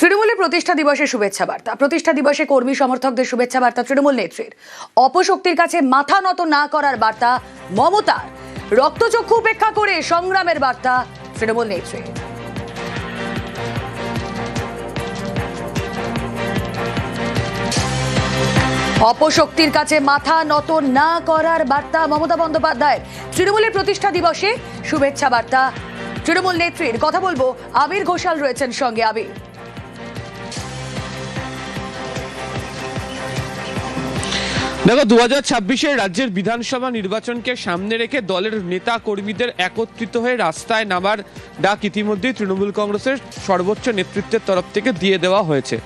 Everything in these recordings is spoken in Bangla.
তৃণমূলের প্রতিষ্ঠা দিবসে শুভেচ্ছা বার্তা। প্রতিষ্ঠা দিবসে কর্মী সমর্থকদের শুভেচ্ছা বার্তা তৃণমূল নেত্রীর। অপশক্তির কাছে মাথা নত না করার বার্তা মমতার। রক্তচক্ষু উপেক্ষা করে সংগ্রামের বার্তা তৃণমূল নেত্রীর। অপশক্তির কাছে মাথা নত না করার বার্তা মমতা বন্দ্যোপাধ্যায়ের। তৃণমূলের প্রতিষ্ঠা দিবসে শুভেচ্ছা বার্তা তৃণমূল নেত্রীর। কথা বলব আবির ঘোষাল রয়েছেন সঙ্গে। আবির দেখো দু হাজার ছাব্বিশের রাজ্যের বিধানসভা নির্বাচনকে সামনে রেখে দলের নেতা কর্মীদের একত্রিত হয়ে রাস্তায় নামার ডাক ইতিমধ্যেই তৃণমূল কংগ্রেসের সর্বোচ্চ নেতৃত্বের তরফ থেকে দিয়ে দেওয়া হয়েছে।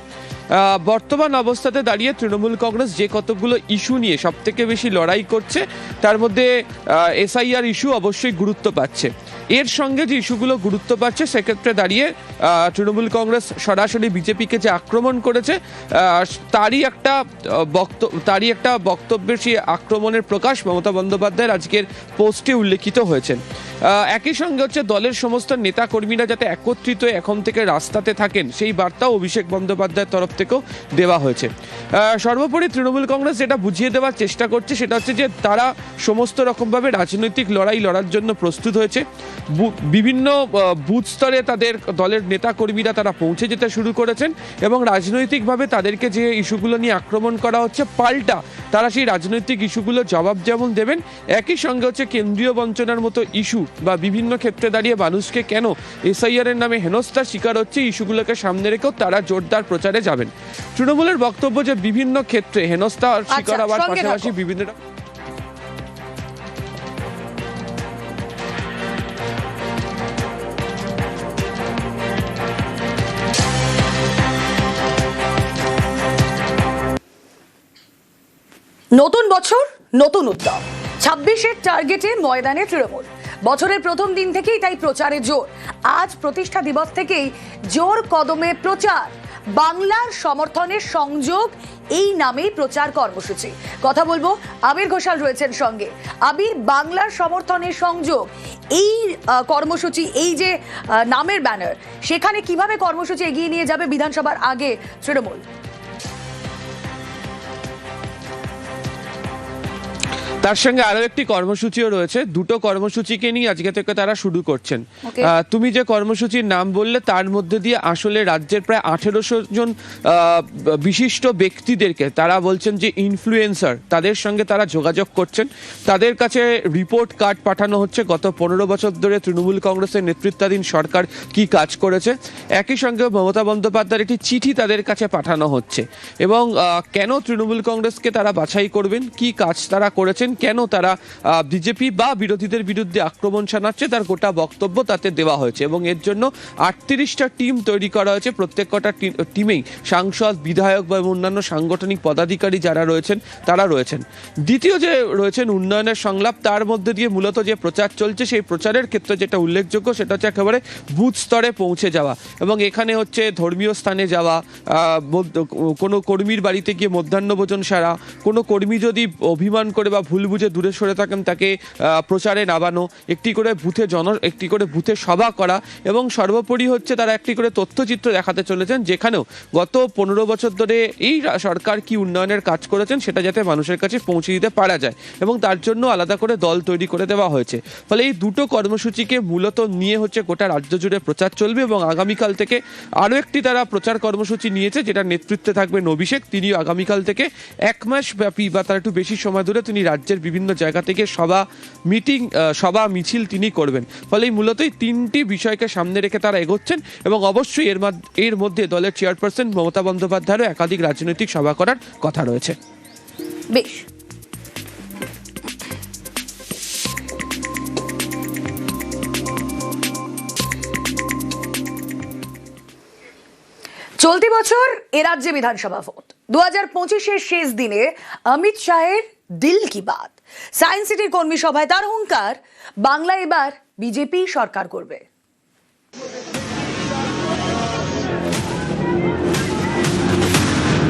বর্তমান অবস্থাতে দাঁড়িয়ে তৃণমূল কংগ্রেস যে কতগুলো ইস্যু নিয়ে সব থেকে বেশি লড়াই করছে, তার মধ্যে এসআইআর ইস্যু অবশ্যই গুরুত্ব পাচ্ছে। এর সঙ্গে যে ইস্যুগুলো গুরুত্ব পাচ্ছে, সেক্ষেত্রে দাঁড়িয়ে তৃণমূল কংগ্রেস সরাসরি বিজেপিকে যে আক্রমণ করেছে তারই একটা বক্ত- তারই একটা বক্তব্যের সেই আক্রমণের প্রকাশ মমতা বন্দ্যোপাধ্যায়ের আজকের পোস্টে উল্লেখিত হয়েছেন একই সঙ্গে হচ্ছে দলের সমস্ত নেতা কর্মীরা যাতে একত্রিত এখন থেকে রাস্তাতে থাকেন, সেই বার্তাও অভিষেক বন্দ্যোপাধ্যায়ের তরফ থেকেও দেওয়া হয়েছে। সর্বোপরি তৃণমূল কংগ্রেস যেটা বুঝিয়ে দেওয়ার চেষ্টা করছে সেটা হচ্ছে যে তারা সমস্ত রকমভাবে রাজনৈতিক লড়াই লড়ার জন্য প্রস্তুত হয়েছে। বিভিন্ন বুথ স্তরে তাদের দলের নেতা কর্মীরা তারা পৌঁছে যেতে শুরু করেছেন এবং রাজনৈতিকভাবে তাদেরকে যে ইস্যুগুলো নিয়ে আক্রমণ করা হচ্ছে, পাল্টা তারা সেই রাজনৈতিক ইস্যুগুলো জবাব যেমন দেবেন, একই সঙ্গে হচ্ছে কেন্দ্রীয় বঞ্চনার মতো ইস্যু বা বিভিন্ন ক্ষেত্রে দাঁড়িয়ে মানুষকে কেন এসআইআর এর নামে হেনস্থার শিকার হচ্ছে, ইস্যুগুলোকে সামনে রেখেও তারা জোরদার প্রচারে যাবেন তৃণমূলের বক্তব্য যে বিভিন্ন ক্ষেত্রে হেনস্থার শিকার আচ্ছা, হওয়ার পাশাপাশি বিভিন্ন নতুন বছর নতুন উদ্যম। ছাব্বিশের টার্গেটে ময়দানে তৃণমূল। বছরের প্রথম দিন থেকেই তাই প্রচারে জোর। আজ প্রতিষ্ঠা দিবস থেকেই জোর কদমে প্রচার। বাংলার সমর্থনের সংযোগ এই নামেই প্রচার কর্মসূচি। কথা বলব, আবির ঘোষাল রয়েছেন সঙ্গে। আবির, বাংলার সমর্থনের সংযোগ, এই কর্মসূচি, এই যে নামের ব্যানার সেখানে কীভাবে কর্মসূচি এগিয়ে নিয়ে যাবে বিধানসভার আগে তৃণমূল? তার সঙ্গে আরও একটি কর্মসূচিও রয়েছে। দুটো কর্মসূচিকে নিয়ে আজকে থেকে তারা শুরু করছেন। তুমি যে কর্মসূচির নাম বললে তার মধ্যে দিয়ে আসলে রাজ্যের প্রায় আঠেরোশো জন বিশিষ্ট ব্যক্তিদেরকে তারা বলছেন যে ইনফ্লুয়েন্সার তাদের সঙ্গে তারা যোগাযোগ করছেন। তাদের কাছে রিপোর্ট কার্ড পাঠানো হচ্ছে। গত পনেরো বছর ধরে তৃণমূল কংগ্রেসের নেতৃত্বাধীন সরকার কি কাজ করেছে? একই সঙ্গে মমতা বন্দ্যোপাধ্যায়ের একটি চিঠি তাদের কাছে পাঠানো হচ্ছে। এবং কেন তৃণমূল কংগ্রেসকে তারা বাছাই করবেন? কি কাজ তারা করেছেন? কেন তারা বিজেপি বা বিরোধীদের বিরুদ্ধে আক্রমণ শানাচ্ছে তার গোটা বক্তব্য তাতে দেওয়া হয়েছে। এবং এর জন্য আটত্রিশটা টিম তৈরি করা হয়েছে। প্রত্যেক কটা টিমেই সাংসদ, বিধায়ক বা অন্যান্য সাংগঠনিক পদাধিকারী যারা রয়েছেন, তারা রয়েছেন। দ্বিতীয় যে রয়েছেন উন্নয়নের সংলাপ, তার মধ্যে দিয়ে মূলত যে প্রচার চলছে, সেই প্রচারের ক্ষেত্রে যেটা উল্লেখযোগ্য, সেটা হচ্ছে একেবারে বুথ স্তরে পৌঁছে যাওয়া। এবং এখানে হচ্ছে ধর্মীয় স্থানে যাওয়া কোনো কর্মীর বাড়িতে গিয়ে মধ্যাহ্নভোজন সারা, কোনো কর্মী যদি অভিমান করে বা ভুল বুঝে দূরে সরে থাকেন, তাকে প্রচারে নামানো, একটি করে বুথে জন, একটি করে বুথে সভা করা এবং সর্বোপরি হচ্ছে তারা একটি করে তথ্যচিত্র দেখাতে চলেছেন, যেখানেও গত পনেরো বছর ধরে এই সরকার কি উন্নয়নের কাজ করেছেন সেটা যাতে মানুষের কাছে পৌঁছে দিতে পারা যায় এবং তার জন্য আলাদা করে দল তৈরি করে দেওয়া হয়েছে। ফলে এই দুটো কর্মসূচিকে মূলত নিয়ে হচ্ছে গোটা রাজ্য জুড়ে প্রচার চলবে এবং আগামীকাল থেকে আরও একটি তারা প্রচার কর্মসূচি নিয়েছে যেটা নেতৃত্বে থাকবেন অভিষেক। তিনি আগামীকাল থেকে এক মাস ব্যাপী বা তার একটু বেশি সময় ধরে তিনি রাজ্যের বিভিন্ন জায়গা থেকে সভা, মিটিং সভা, মিছিল তিনি করবেন। ফলে মূলত এই তিনটি বিষয়কে সামনে রেখে তারা এগোচ্ছেন এবং অবশ্যই এর এর মধ্যে দলের চেয়ারপারসন মমতা বন্দ্যোপাধ্যায়েরও একাধিক রাজনৈতিক সভা করার কথা রয়েছে। বেশ। চলতি বছর এ রাজ্যে বিধানসভা ভোট। দু হাজার পঁচিশের শেষ দিনে অমিত শাহের দিল কি বাত সায়েন্স সিটির কর্মী সভায় তার হুঙ্কার বাংলা এবার বিজেপি সরকার করবে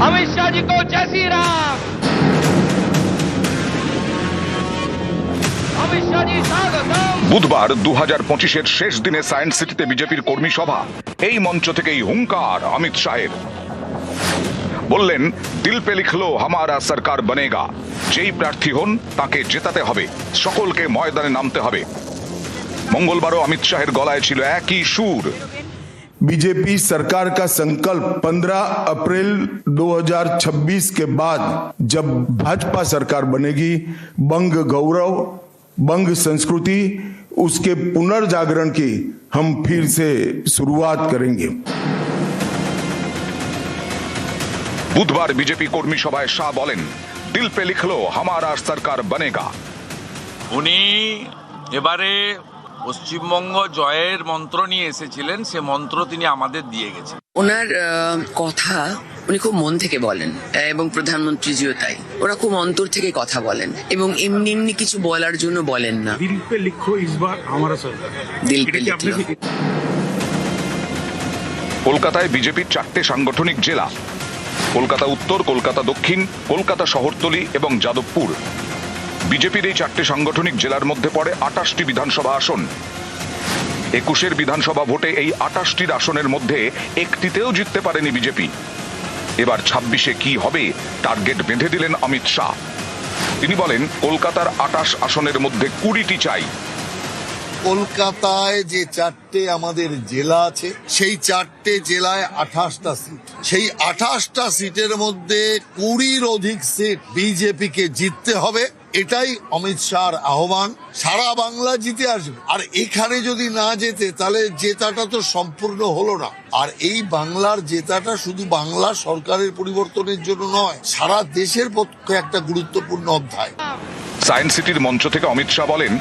अमित शाह जी को जय श्री राम अमित शाह जी स्वागतम বুধবার দু হাজার পঁচিশের শেষ দিনে সায়েন্স সিটিতে বিজেপির কর্মী সভা এই মঞ্চ থেকেই হুঙ্কার অমিত শাহের বললেন দিল পে লিখলো হামারা সরকার বনেগা যেই প্রার্থী হন তাকে জেতাতে হবে সকলকে ময়দানে নামতে হবে মঙ্গলবারও অমিত শাহের গলায় ছিল একই সুর बीजेपी सरकार का संकल्प 15 अप्रैल 2026 के बाद जब भाजपा सरकार बनेगी बंग गौरव बंग संस्कृति उसके पुनर्जागरण की हम फिर से शुरुआत करेंगे বুধবার বিজেপি কর্মী সভায় শাহ বলেন দিল পে লিখলো আর সরকার বনেগা। উনি এবারে পশ্চিমবঙ্গ জয়ের মন্ত্র নিয়ে এসেছিলেন সে মন্ত্র তিনি আমাদের দিয়ে গেছেন। ওনার কথা উনি খুব মন থেকে বলেন এবং প্রধানমন্ত্রীজিও তাই। ওরা খুব অন্তর থেকে কথা বলেন এবং এমনি এমনি কিছু বলার জন্য বলেন না। লিখো কলকাতায় বিজেপির চারটে সাংগঠনিক জেলা কলকাতা উত্তর, কলকাতা দক্ষিণ, কলকাতা শহরতলি এবং যাদবপুর। বিজেপির এই চারটে সাংগঠনিক জেলার মধ্যে পড়ে আটাশটি বিধানসভা আসন। একুশের বিধানসভা ভোটে এই আটাশটির আসনের মধ্যে একটিতেও জিততে পারেনি বিজেপি। এবার ছাব্বিশে কি হবে, টার্গেট বেঁধে দিলেন অমিত শাহ। তিনি বলেন, কলকাতার আটাশ আসনের মধ্যে কুড়িটি চাই। কলকাতায় যে চারটে আমাদের জেলা আছে, সেই চারটে জেলায় আঠাশটা সিট সেই আঠাশটা সিটের মধ্যে কুড়ির অধিক সিট বিজেপিকে জিততে হবে, এটাই অমিত শাহর আহ্বান। সারা বাংলা জিতে আসবে। আর এখানে যদি না জেতে, তাহলে জেতাটা তো সম্পূর্ণ হলো না। আর এই বাংলার জেতাটা শুধু বাংলা সরকারের পরিবর্তনের জন্য নয়, সারা দেশের পক্ষে একটা গুরুত্বপূর্ণ অধ্যায়। সায়েন্স সিটির মঞ্চ থেকে অমিত শাহ বলেন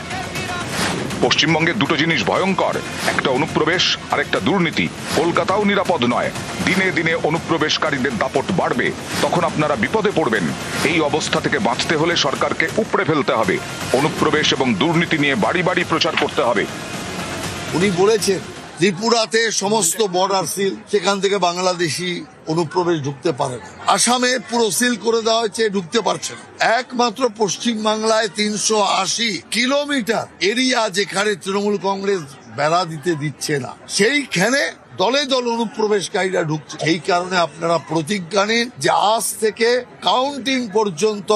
পশ্চিমবঙ্গের দুটো জিনিস ভয়ঙ্কর, একটা অনুপ্রবেশ আর একটা দুর্নীতি। কলকাতাও নিরাপদ নয়। দিনে দিনে অনুপ্রবেশকারীদের দাপট বাড়বে। তখন আপনারা বিপদে পড়বেন। এই অবস্থা থেকে বাঁচতে হলে সরকারকে উপড়ে ফেলতে হবে। অনুপ্রবেশ এবং দুর্নীতি নিয়ে বাড়ি বাড়ি প্রচার করতে হবে। উনি বলেছেন ত্রিপুরাতে সমস্ত বর্ডার সিল সেখান থেকে বাংলাদেশি অনুপ্রবেশ ঢুকতে পারে না। আসামে পুরো সিল করে দেওয়া হয়েছে, ঢুকতে পারছে না। একমাত্র পশ্চিম বাংলায় তিনশো আশি কিলোমিটার এরিয়া যেখানে তৃণমূল কংগ্রেস বেড়া দিতে দিচ্ছে না, সেইখানে দলে দল অনুপ্রবেশকারীরা ঢুকছে। এই কারণে আপনারা প্রতিজ্ঞা নিন যে আজ থেকে কাউন্টিং পর্যন্ত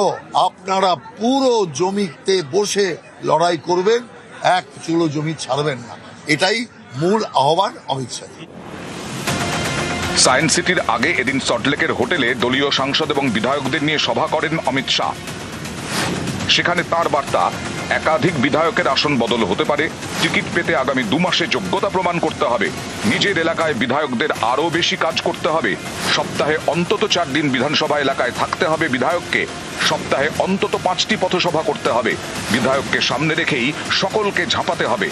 আপনারা পুরো জমিতে বসে লড়াই করবেন, এক চুলো জমি ছাড়বেন না। এটাই মূল আহ্বান অমিত শাহ। সায়েন্স সিটির আগে এদিন সল্টলেকের হোটেলে দলীয় সাংসদ এবং বিধায়কদের নিয়ে সভা করেন অমিত শাহ। সেখানে তার বার্তা, একাধিক বিধায়কের আসন বদল হতে পারে, টিকিট পেতে আগামী দু মাসে যোগ্যতা প্রমাণ করতে হবে, নিজের এলাকায় বিধায়কদের আরও বেশি কাজ করতে হবে, সপ্তাহে অন্তত চার দিন বিধানসভা এলাকায় থাকতে হবে বিধায়ককে, সপ্তাহে অন্তত পাঁচটি পথসভা করতে হবে, বিধায়ককে সামনে রেখেই সকলকে ঝাঁপাতে হবে।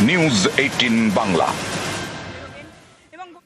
News eighteen Bangla